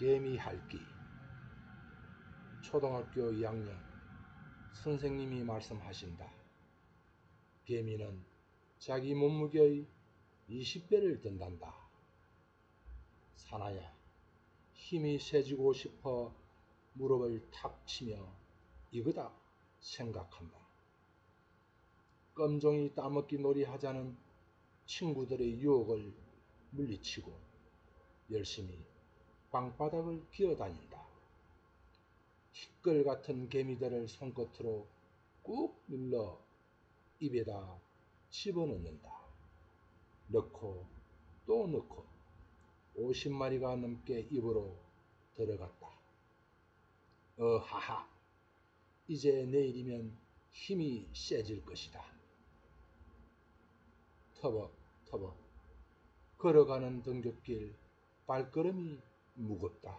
개미 핥기 초등학교 2학년 선생님이 말씀하신다. 개미는 자기 몸무게의 20배를 든단다. 사나야, 힘이 세지고 싶어 무릎을 탁 치며 이거다 생각한다. 껌종이 따먹기 놀이 하자는 친구들의 유혹을 물리치고 열심히 방바닥을 기어다닌다. 티끌 같은 개미들을 손끝으로 꾹 눌러 입에다 집어넣는다. 넣고 또 넣고 50마리가 넘게 입으로 들어갔다. 어하하, 이제 내일이면 힘이 세질 것이다. 터벅 터벅 걸어가는 등굣길 발걸음이 무겁다.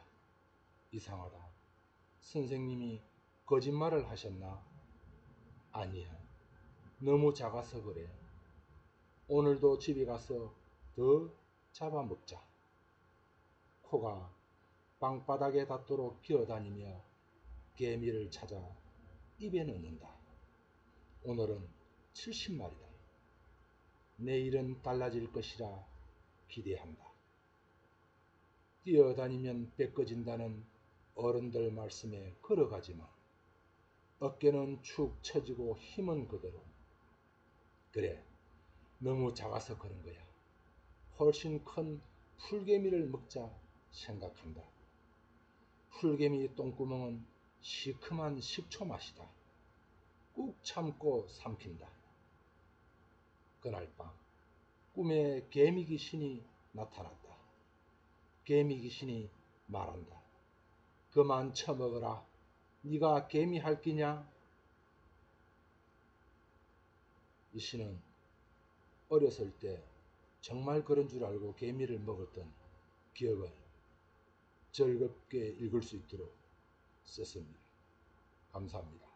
이상하다. 선생님이 거짓말을 하셨나? 아니야. 너무 작아서 그래. 오늘도 집에 가서 더 잡아먹자. 코가 방바닥에 닿도록 기어다니며 개미를 찾아 입에 넣는다. 오늘은 70마리다. 내일은 달라질 것이라 기대한다. 뛰어다니면 뺏겨진다는 어른들 말씀에 걸어가지만 어깨는 축 처지고 힘은 그대로. 그래, 너무 작아서 그런 거야. 훨씬 큰 풀개미를 먹자 생각한다. 풀개미 똥구멍은 시큼한 식초 맛이다. 꾹 참고 삼킨다. 그날 밤 꿈에 개미 귀신이 나타났다. 개미 귀신이 말한다. 그만 처먹어라. 네가 개미 할 끼냐? 이 씨는 어렸을 때 정말 그런 줄 알고 개미를 먹었던 기억을 즐겁게 읽을 수 있도록 썼습니다. 감사합니다.